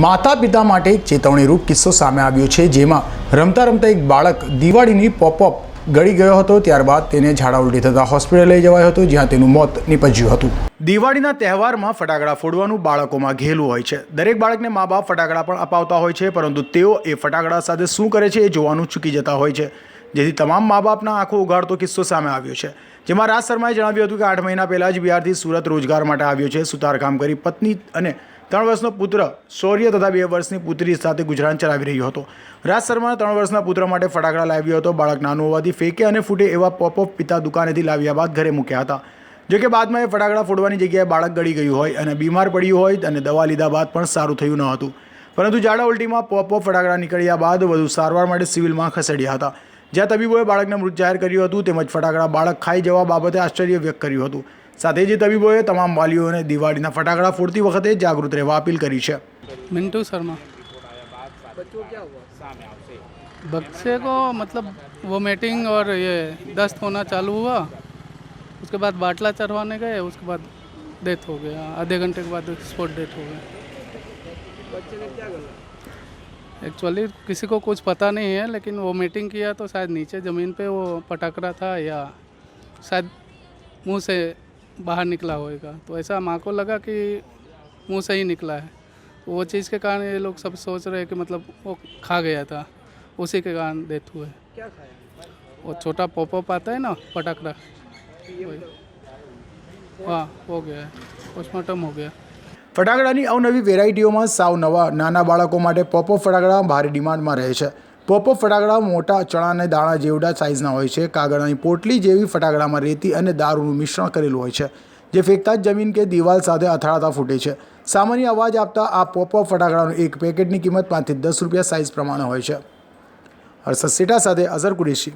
માતા પિતા માટે એક ચેતવણીરૂપ કિસ્સો સામે આવ્યો છે, જેમાં રમતા રમતા એક બાળક દિવાળીની પોપઅપ ગળી ગયો હતો, ત્યારબાદ તેને ઝાડા ઉલટી થતાં હોસ્પિટલ લઈ જવાયો હતો, જ્યાં તેનું મોત નીપજ્યું હતું. દિવાળીના તહેવારમાં ફટાકડા ફોડવાનું બાળકોમાં ઘેલું હોય છે. દરેક બાળકને મા બાપ ફટાકડા પણ અપાવતા હોય છે, પરંતુ તેઓ એ ફટાકડા સાથે શું કરે છે એ જોવાનું ચૂકી જતા હોય છે. જેથી તમામ મા બાપના આંખો ઉઘાડતો કિસ્સો સામે આવ્યો છે. જેમાં રાજ શર્માએ જણાવ્યું હતું કે આઠ મહિના પહેલાં જ બિહારથી સુરત રોજગાર માટે આવ્યો છે. સુતારકામ કરી પત્ની અને ત્રણ વર્ષનો પુત્ર શૌર્ય તથા બે વર્ષની પુત્રી સાથે ગુજરાન ચલાવી રહ્યો હતો. રાજ શર્મા ત્રણ વર્ષના પુત્ર માટે ફટાકડા લાવ્યો હતો. બાળક નાનું હોવાથી ફેંકે અને ફૂટે એવા પોપઅપ પિતા દુકાનેથી લાવ્યા બાદ ઘરે મૂક્યા હતા. જોકે બાદમાં એ ફટાકડા ફોડવાની જગ્યાએ બાળક ગળી ગયું હોય અને બીમાર પડ્યું હોય અને દવા લીધા બાદ પણ સારું થયું ન હતું. પરંતુ ઝાડા ઉલટીમાં પોપઅપ ફટાકડા નીકળ્યા બાદ વધુ સારવાર માટે સિવિલમાં ખસેડ્યા હતા. જ્યાં તબીબોએ બાળકને મૃત જાહેર કર્યું હતું, તેમજ ફટાકડા બાળક ખાઈ જવા બાબતે આશ્ચર્ય વ્યક્ત કર્યું હતું. સાથે જ તબીબોએ તમામ વાલીઓને દિવાળીના ફટાકડા ફોડતી વખતે જાગૃત રહેવા અપીલ કરી છે मिंटू शर्मा बच्चे को मतलब वोमिटिंग और ये दस्त होना चालू हुआ उसके बाद बाटला चढ़वाने गए उसके बाद डेथ हो गया आधे घंटे के बाद स्पॉट डेथ हो गया एक्चुअली किसी को कुछ पता नहीं है लेकिन वोमिटिंग किया तो शायद नीचे ज़मीन पे वो पटकरा था या शायद मुंह से बाहर निकला होएगा तो ऐसा माँ को लगा कि मुंह से ही निकला है तो वो चीज़ के कारण ये लोग सब सोच रहे हैं कि मतलब वो खा गया था उसी के कारण डेथ हुए क्या खाया वो छोटा पॉपअप आता है ना पटाखा वही। हाँ हो गया है पोस्टमार्टम हो गया ફટાકડાની અવનવી વેરાયટીઓમાં સાવ નવા નાના બાળકો માટે પોપઅપ ફટાકડા ભારે ડિમાન્ડમાં રહે છે પોપઅપ ફટાકડા મોટા ચણાને દાણા જેવડા સાઇઝના હોય છે. કાગળની પોટલી જેવી ફટાકડામાં રેતી અને દારૂનું મિશ્રણ કરેલું હોય છે, જે ફેંકતા જ જમીન કે દિવાલ સાથે અથડાતા ફૂટે છે. સામાન્ય અવાજ આપતા આ પોપો ફટાકડાનું એક પેકેટની કિંમત પાંચથી દસ રૂપિયા સાઇઝ પ્રમાણે હોય છે. હર્ષદ સેટા સાથે અઝર કુરેશી.